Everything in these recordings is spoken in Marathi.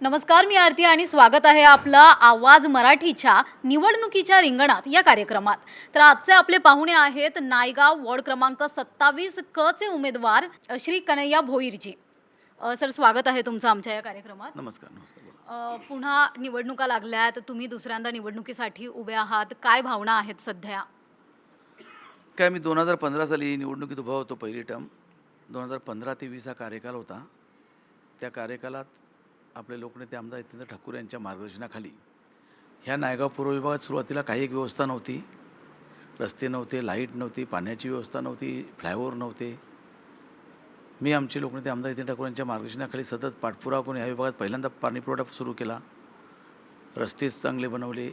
नमस्कार मी आरती आणि स्वागत आहे आपलं आवाज मराठीच्या निवडणुकीच्या रिंगणात या कार्यक्रमात. तर आजचे आपले पाहुणे आहेत नायगाव वॉर्ड क्रमांक सत्तावीस क चे उमेदवार श्री कन्हैया भोईरजी. अ, सर स्वागत आहे तुमचं आमच्या या कार्यक्रमात. नमस्कार नमस्कार बोला. अ, पुन्हा निवडणुका लागल्यात तुम्ही दुसऱ्यांदा निवडणुकीसाठी उभे आहात. काय भावना आहेत सध्या? काय मी दोन हजार पंधरा साली निवडणुकीत उभा होतो पहिली टर्म दोन हजार पंधरा ते वीस हा कार्यकाल होता. त्या कार्यकालात आपले लोकनेते आमदार जितेंद्र ठाकूर यांच्या मार्गदर्शनाखाली ह्या नायगाव पूर्व विभागात सुरुवातीला काही एक व्यवस्था नव्हती. रस्ते नव्हते लाइट नव्हती पाण्याची व्यवस्था नव्हती फ्लायओव्हर नव्हते. मी आमचे लोकनेते आमदार जितेंद्र ठाकूर यांच्या मार्गदर्शनाखाली सतत पाठपुरावा करून ह्या विभागात पहिल्यांदा पाणीपुरवठा सुरू केला. रस्तेच चांगले बनवले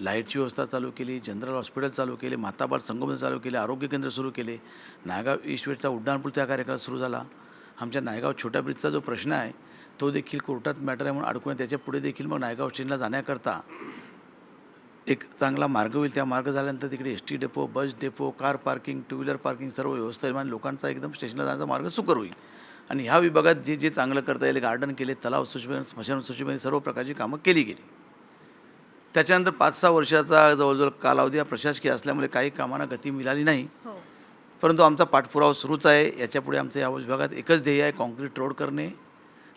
लाईटची व्यवस्था चालू केली जनरल हॉस्पिटल चालू केले माताबाळ संगोपन चालू केले आरोग्य केंद्र सुरू केले नायगाव ईश्वेटचा उड्डाणपूल त्या कार्यक्रम सुरू झाला. आमच्या नायगाव छोट्या ब्रिजचा जो प्रश्न आहे तो देखील कोर्टात मॅटर आहे म्हणून अडकून. त्याच्या पुढे देखील मग नायगाव स्टेशनला जाण्याकरता एक चांगला मार्ग होईल. त्या मार्ग झाल्यानंतर तिकडे S T depot bus depot car parking two wheeler parking सर्व व्यवस्था येईल आणि लोकांचा एकदम स्टेशनला जाण्याचा मार्ग सुकर होईल. आणि ह्या विभागात जे जे चांगलं करता येईल गार्डन केले तलाव सुशोभन स्मशान सुशोभन सर्व प्रकारची कामं केली गेली. त्याच्यानंतर पाच सहा वर्षाचा जवळजवळ कालावधी हा प्रशासकीय असल्यामुळे काही कामांना गती मिळाली नाही. हो. परंतु आमचा पाठपुरावा सुरूच आहे. याच्यापुढे आमचं या विभागात एकच ध्येय आहे कॉन्क्रीट रोड करणे.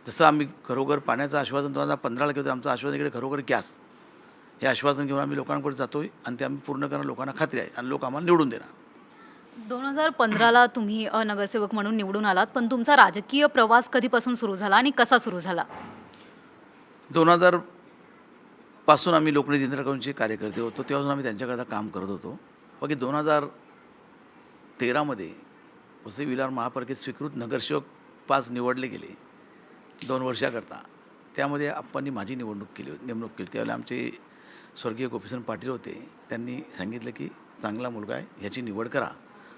जसं आम्ही घरोघर पाण्याचं आश्वासन दोन हजार पंधराला घेतो आमचं आश्वासन इकडे घरोघर गॅस. हे आश्वासन घेऊन आम्ही लोकांकडे जातोय आणि ते आम्ही पूर्ण करणं लोकांना खात्री आहे आणि लोक आम्हाला निवडून देणार. दोन हजार पंधराला तुम्ही नगरसेवक म्हणून निवडून आलात पण तुमचा राजकीय प्रवास कधीपासून सुरू झाला आणि कसा सुरू झाला? दोन हजारपासून आम्ही लोकनेते इंद्रकरांचे कार्यकर्ते होतो तेव्हापासून आम्ही त्यांच्याकरता काम करत होतो. बाकी दोन हजार तेरामध्ये वसई विलार महापालिकेत स्वीकृत नगरसेवक पाच निवडले गेले. दोन वर्षाकरता. त्यामध्ये आप्पांनी माझी निवडणूक केली होती नेमणूक केली त्यावेळेला आमचे स्वर्गीय गोपीचंद पाटील होते. त्यांनी सांगितलं की चांगला मुलगा आहे ह्याची निवड करा.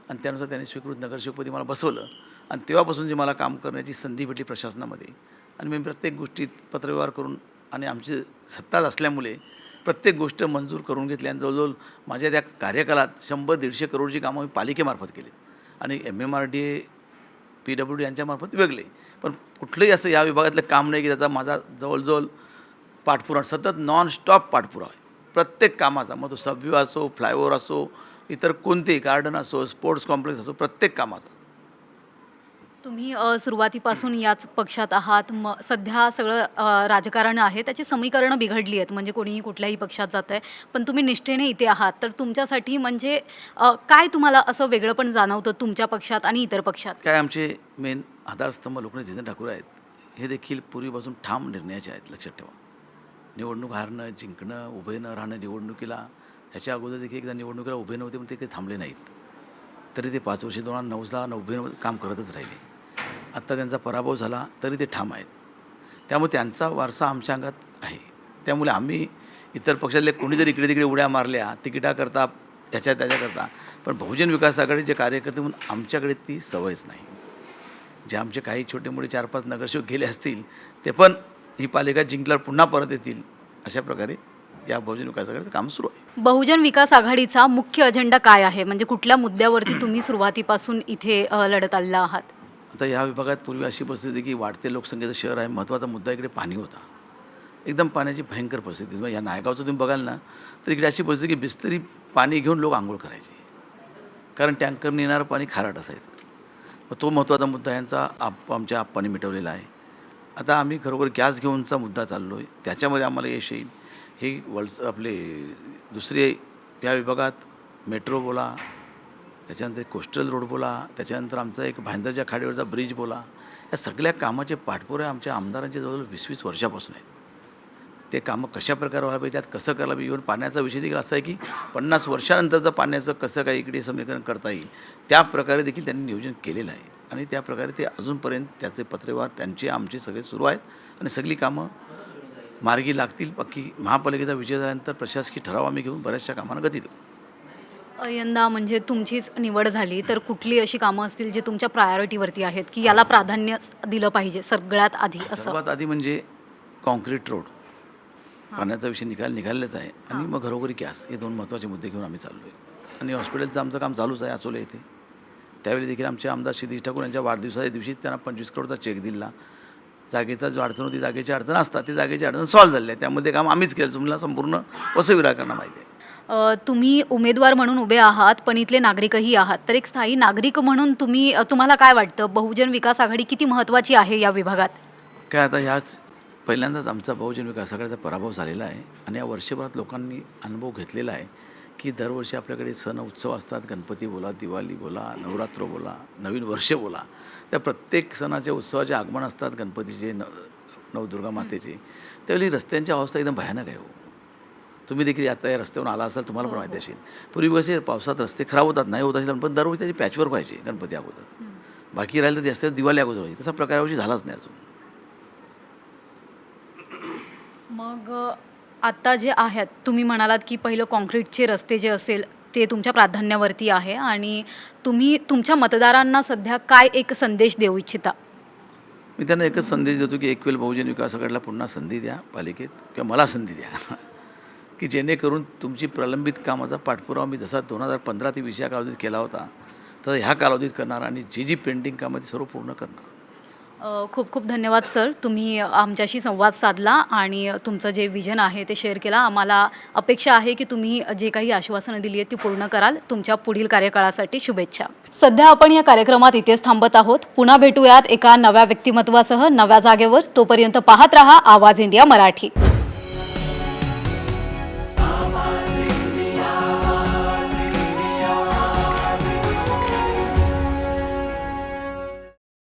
आणि त्यानुसार त्यांनी स्वीकृत नगरसेवकपदी मला बसवलं. आणि तेव्हापासून जे मला काम करण्याची संधी भेटली प्रशासनामध्ये. आणि मी प्रत्येक गोष्टीत पत्रव्यवहार करून आणि आमची सत्ताच असल्यामुळे प्रत्येक गोष्ट मंजूर करून घेतली. आणि जवळजवळ माझ्या त्या कार्यकालात शंभर दीडशे करोडची कामं मी पालिकेमार्फत केली आणि M M R D A P W D यांच्यामार्फत वेगळे. पण कुठलंही असं या विभागातलं काम नाही की त्याचा माझा जवळजवळ पाठपुरावा सतत नॉन स्टॉप पाठपुरावा आहे. प्रत्येक कामाचा मग तो सबव्यू असो फ्लायओव्हर असो इतर कोणतेही गार्डन असो स्पोर्ट्स कॉम्प्लेक्स असो प्रत्येक कामाचा. तुम्ही सुरुवातीपासून याच पक्षात आहात. मग सध्या सगळं राजकारण आहे. त्याची समीकरणं बिघडली आहेत. म्हणजे कोणीही कुठल्याही पक्षात जात आहे. पण तुम्ही निष्ठेने इथे आहात. तर तुमच्यासाठी म्हणजे काय तुम्हाला असं वेगळं पण जाणवतं तुमच्या पक्षात आणि इतर पक्षात? काय आमचे मेन आधारस्तंभ लोकनेते जितेंद्र ठाकूर आहेत. हे देखील पूर्वीपासून ठाम निर्णयाचे आहेत. लक्षात ठेवा. निवडणूक हारणं जिंकणं उभे न राहणं निवडणुकीला ह्याच्या अगोदर देखील एकदा निवडणुकीला उभे नव्हते पण ते काही थांबले नाहीत. तरी ते पाच वर्षे दोन हजार नऊला न उभे काम करतच राहिले. आत्ता त्यांचा पराभव झाला तरी ते ठाम आहेत. त्यामुळे त्यांचा वारसा आमच्या अंगात आहे. त्यामुळे आम्ही इतर पक्षातले कोणीतरी इकडे तिकडे उड्या मारल्या तिकिटाकरता त्याच्या त्याच्याकरता. पण बहुजन विकास आघाडीचे कार्यकर्ते म्हणून आमच्याकडे ती सवयच नाही. जे आमचे काही छोटे मोठे चार पाच नगरसेवक गेले असतील ते पण ही पालिका जिंकल्यावर पुन्हा परत येतील अशा प्रकारे या बहुजन विकास आघाडीचं काम सुरू आहे. बहुजन विकास आघाडीचा मुख्य अजेंडा काय आहे? म्हणजे कुठल्या मुद्द्यावरती तुम्ही सुरुवातीपासून इथे लढत आलेला आहात? आता या विभागात पूर्वी अशी परिस्थिती की वाढते लोकसंख्येचं शहर आहे. महत्त्वाचा मुद्दा इकडे पाणी होता. एकदम पाण्याची भयंकर परिस्थिती मग या नायगावचं तुम्ही बघाल ना तर इकडे अशी परिस्थिती की बिस्तरी पाणी घेऊन लोक आंघोळ करायचे. कारण टँकरने येणारं पाणी खारट असायचं. मग तो महत्त्वाचा मुद्दा यांचा आप आमच्या आप्पाने मिटवलेला आहे. आता आम्ही खरोखर गॅस घेऊनचा मुद्दा चाललो आहे त्याच्यामध्ये आम्हाला यश येईल. हे वल्स आपले दुसरे या विभागात मेट्रो बोला त्याच्यानंतर एक कोस्टल रोड बोला त्याच्यानंतर आमचा एक भांदरच्या खाडीवरचा ब्रिज बोला या सगळ्या कामाचे पाठपुरे आमच्या आमदारांच्या जवळजवळ वीस वीस वर्षापासून आहेत. ते कामं कशा प्रकारे व्हायला पाहिजे त्यात कसं करायला पाहिजे इव्हन पाण्याचा विषय देखील असा आहे की पन्नास वर्षानंतरचं पाण्याचं कसं काय इकडे समीकरण करता येईल त्या प्रकारे देखील त्यांनी नियोजन केलेलं आहे. आणि त्या प्रकारे ते अजूनपर्यंत त्याचे पत्रव्यवहार त्यांचे आमचे सगळे सुरू आहेत आणि सगळी कामं मार्गी लागतील. पक्की महापालिकेचा विजय झाल्यानंतर प्रशासकीय ठराव आम्ही घेऊन बऱ्याचशा कामांना गती देऊ. यंदा म्हणजे तुमचीच निवड झाली तर कुठली अशी कामं असतील जे तुमच्या प्रायोरिटीवरती आहेत की याला प्राधान्य दिलं पाहिजे सगळ्यात आधी असं? सर्वात आधी म्हणजे कॉन्क्रीट रोड पाण्याचा विषय निकाल निघालेलाच आहे. आणि मग घरोघरी गॅस हे दोन महत्त्वाचे मुद्दे घेऊन आम्ही चाललो आहे आणि हॉस्पिटलचं आमचं काम चालूच आहे आसोले येथे त्यावेळी देखील आमचे आमदार शिरीष ठाकूर यांच्या वाढदिवसाच्या दिवशी त्यांना पंचवीस करोडचा चेक दिला. जागेचा जो अडचण होती जागेची अडचण असतात ती जागेची अडचण सॉल्व्ह झाली आहे त्यामध्ये काम आम्हीच केलं. तुम्हाला संपूर्ण वसविराकांना माहिती आहे. तुम्ही उमेदवार म्हणून उभे आहात पण इथले नागरिकही आहात. तर एक स्थायी नागरिक म्हणून तुम्ही तुम्हाला काय वाटतं? बहुजन विकास आघाडी किती महत्त्वाची आहे या विभागात? काय आता ह्याच पहिल्यांदाच आमचा बहुजन विकास आघाडीचा पराभव झालेला आहे आणि या वर्षभरात लोकांनी अनुभव घेतलेला आहे की दरवर्षी आपल्याकडे सण उत्सव असतात. गणपती बोला दिवाळी बोला नवरात्र बोला नवीन वर्ष बोला. त्या प्रत्येक सणाचे उत्सवाचे आगमन असतात. गणपतीचे न नवदुर्गा मातेचे. त्यावेळी रस्त्यांची अवस्था एकदम भयानक आहे हो. तुम्ही देखील आता या रस्त्यावरून आला असाल तुम्हाला पण माहिती असेल. पूर्वी कसे पावसात रस्ते खराब होतात नाही होत असेल पण दरवर्षी त्याची पॅचवर्क व्हायची गणपती अगोदर. बाकी राहिलं तर जास्त दिवाळी अगोदर व्हायची. तसा प्रकार यावर्षी झालाच नाही अजून. मग अ, आत्ता जे आहेत तुम्ही म्हणालात की पहिलं कॉन्क्रीटचे रस्ते जे असेल ते तुमच्या प्राधान्यावरती आहे आणि तुम्ही तुमच्या मतदारांना सध्या काय एक संदेश देऊ इच्छिता? मी त्यांना एकच संदेश देतो की एक वेळ बहुजन विकास आघाडीला पुन्हा संधी द्या पालिकेत किंवा मला संधी द्या. की जेणेकरून तुमची प्रलंबित कामाचा पाठपुरावा मी जसा दोन हजार पंधरा ते वीस या कालावधीत केला होता तर ह्या कालावधीत करणार आणि जी जी पेंडिंग कामं ती सर्व पूर्ण करणार. खूप खूप धन्यवाद सर. तुम्ही आमच्याशी संवाद साधला आणि तुमचं जे विजन आहे ते शेअर केला. आम्हाला अपेक्षा आहे की तुम्ही जे काही आश्वासनं दिली आहेत ती पूर्ण कराल. तुमच्या पुढील कार्यकाळासाठी शुभेच्छा. सध्या आपण या कार्यक्रमात इथेच थांबत आहोत. पुन्हा भेटूयात एका नव्या व्यक्तिमत्वासह. नव्या जागेवर तोपर्यंत पाहत रहा आवाज इंडिया मराठी.